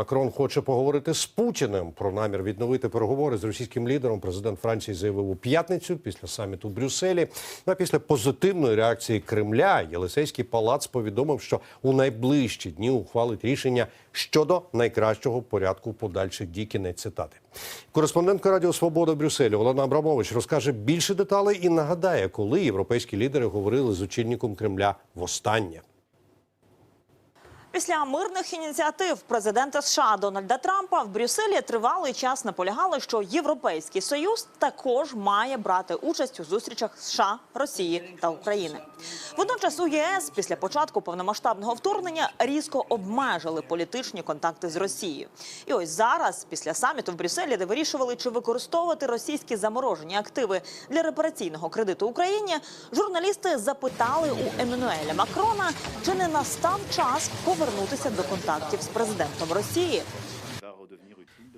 Макрон хоче поговорити з Путіним про намір відновити переговори з російським лідером. Президент Франції заявив у п'ятницю після саміту в Брюсселі. Ну, а після позитивної реакції Кремля Єлисейський палац повідомив, що у найближчі дні ухвалить рішення щодо найкращого порядку подальших дій. Кінець цитати. Кореспондентка Радіо Свобода в Брюсселі Олена Абрамович розкаже більше деталей і нагадає, коли європейські лідери говорили з очільником Кремля востаннє. Після мирних ініціатив президента США Дональда Трампа в Брюсселі тривалий час наполягали, що Європейський союз також має брати участь у зустрічах США, Росії та України. Водночас у ЄС після початку повномасштабного вторгнення різко обмежили політичні контакти з Росією. І ось зараз, після саміту в Брюсселі, де вирішували, чи використовувати російські заморожені активи для репараційного кредиту Україні, журналісти запитали у Еммануеля Макрона, чи не настав час повернутися до контактів з президентом Росії.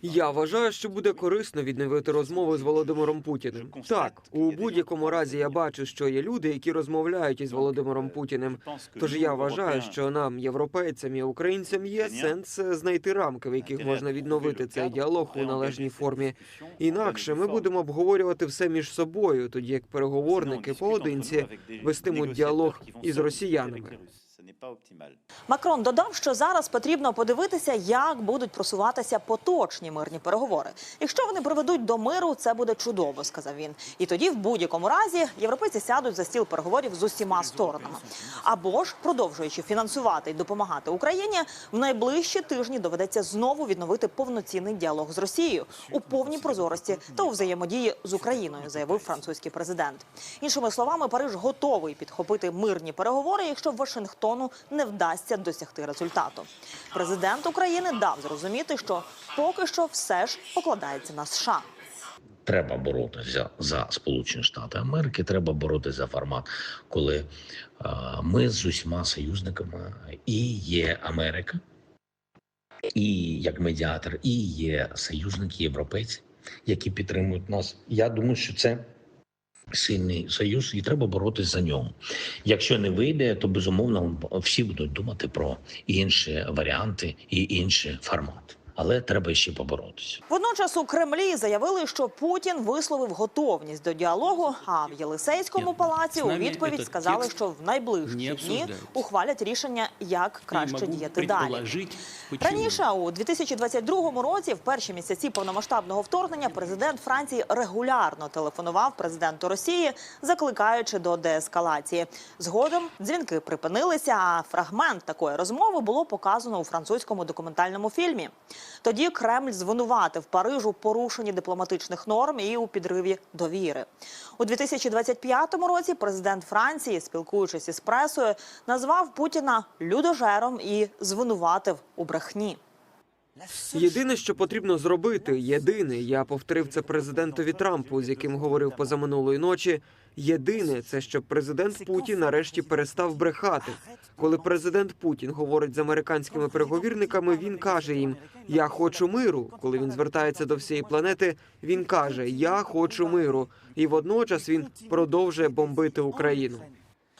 Я вважаю, що буде корисно відновити розмови з Володимиром Путіним. Так, у будь-якому разі я бачу, що є люди, які розмовляють із Володимиром Путіним. Тож я вважаю, що нам, європейцям і українцям, є сенс знайти рамки, в яких можна відновити цей діалог у належній формі. Інакше ми будемо обговорювати все між собою, тоді як переговорники поодинці вестимуть діалог із росіянами. Макрон додав, що зараз потрібно подивитися, як будуть просуватися поточні мирні переговори. Якщо вони приведуть до миру, це буде чудово, сказав він. І тоді, в будь-якому разі, європейці сядуть за стіл переговорів з усіма сторонами. Або ж, продовжуючи фінансувати і допомагати Україні, в найближчі тижні доведеться знову відновити повноцінний діалог з Росією у повній прозорості та у взаємодії з Україною, заявив французький президент. Іншими словами, Париж готовий підхопити мирні переговори, якщо Вашингтону не вдасться досягти результату. Президент України дав зрозуміти, що поки що все ж покладається на США. Треба боротися за Сполучені Штати Америки. Треба боротися за формат, коли е, ми з усіма союзниками і є Америка, і як медіатор, і є союзники європейці, які підтримують нас. Я думаю, що це сильний союз, і треба боротися за нього. Якщо не вийде, то безумовно всі будуть думати про інші варіанти і інші формати. Але треба ще поборотися. Водночас у Кремлі заявили, що Путін висловив готовність до діалогу. А в Єлисейському палаці у відповідь сказали, що в найближчі дні ухвалять рішення, як краще діяти далі. Раніше у 2022 році, в перші місяці повномасштабного вторгнення, президент Франції регулярно телефонував президенту Росії, закликаючи до деескалації. Згодом дзвінки припинилися. А фрагмент такої розмови було показано у французькому документальному фільмі. Тоді Кремль звинуватив Париж у порушенні дипломатичних норм і у підриві довіри. У 2025 році президент Франції, спілкуючись із пресою, назвав Путіна людожером і звинуватив у брехні. Єдине, що потрібно зробити, єдине, я повторив це президентові Трампу, з яким говорив позаминулої ночі. Єдине, це щоб президент Путін нарешті перестав брехати. Коли президент Путін говорить з американськими переговірниками, він каже їм: Я хочу миру. Коли він звертається до всієї планети, він каже: Я хочу миру. І водночас він продовжує бомбити Україну.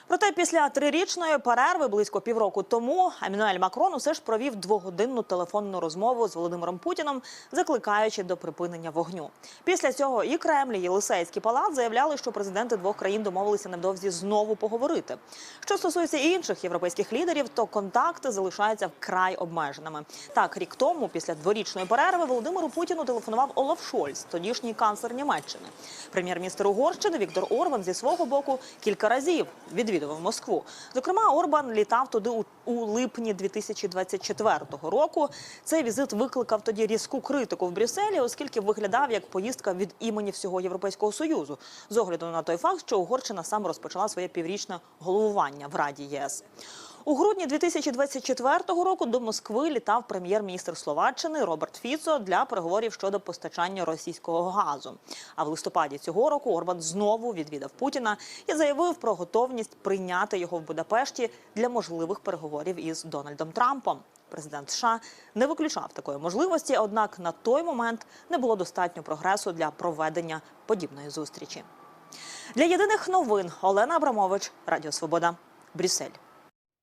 Проте після трирічної перерви близько півроку тому Еммануель Макрон усе ж провів двогодинну телефонну розмову з Володимиром Путіном, закликаючи до припинення вогню. Після цього і Кремль, і Єлисейський палац заявляли, що президенти двох країн домовилися невдовзі знову поговорити. Що стосується інших європейських лідерів, то контакти залишаються вкрай обмеженими. Так, рік тому, після дворічної перерви, Володимиру Путіну телефонував Олаф Шольц, тодішній канцлер Німеччини. Прем'єр-міністр Угорщини Віктор Орбан зі свого боку кілька разів відвідував Москву. Зокрема, Орбан літав туди у, у липні 2024 року. Цей візит викликав тоді різку критику в Брюсселі, оскільки виглядав як поїздка від імені всього Європейського союзу, з огляду на той факт, що Угорщина саме розпочала своє піврічне головування в Раді ЄС. У грудні 2024 року до Москви літав прем'єр-міністр Словаччини Роберт Фіцо для переговорів щодо постачання російського газу. А в листопаді цього року Орбан знову відвідав Путіна і заявив про готовність прийняти його в Будапешті для можливих переговорів із Дональдом Трампом. Президент США не виключав такої можливості, однак на той момент не було достатньо прогресу для проведення подібної зустрічі. Для єдиних новин Олена Абрамович, Радіо Свобода, Брюссель.